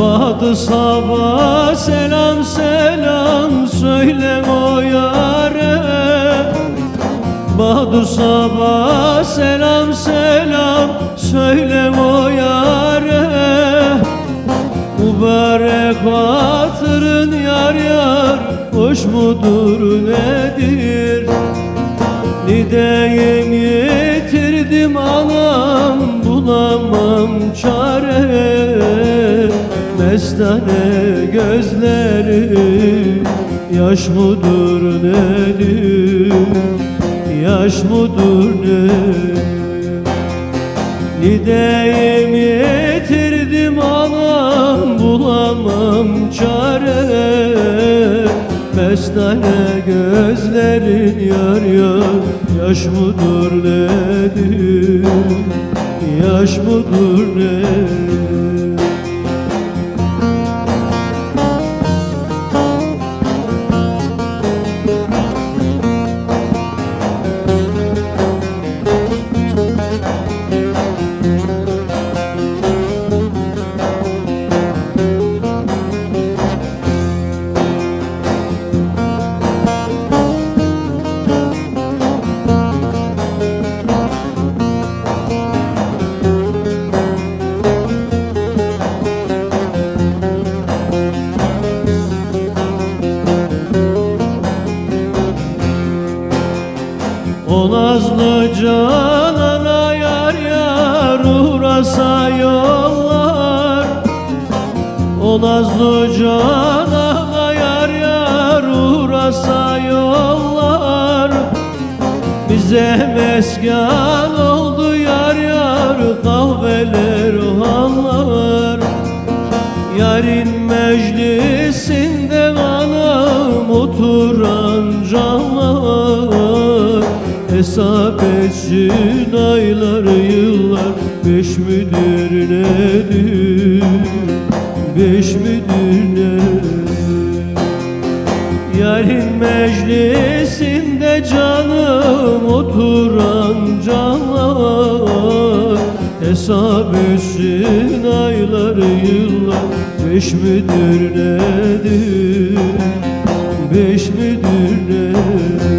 Bahtı sabah selam selam söyle o yare. Bahtı sabah selam selam söyle o yare. Mübarek hatırın yar yar Hoş mudur nedir? Nideyim yitirdim anam Bulamam çare Mestane gözleri Yaş mudur nedir Yaş mudur nedir Nideyim yitirdim anam bulamam çare. Mestane gözlerin yar yar Yaş mudur nedir Yaş mudur nedir O nazlı canana yar yar uğrasa yollar. O nazlı canana yar yar uğrasa yollar. Bize meskan oldu Hesap etsin aylar yıllar. Beş midir nedir? Beş midir nedir? Yarın meclisinde canım oturan canlar. Hesap etsin aylar yıllar. Beş midir nedir? Beş midir nedir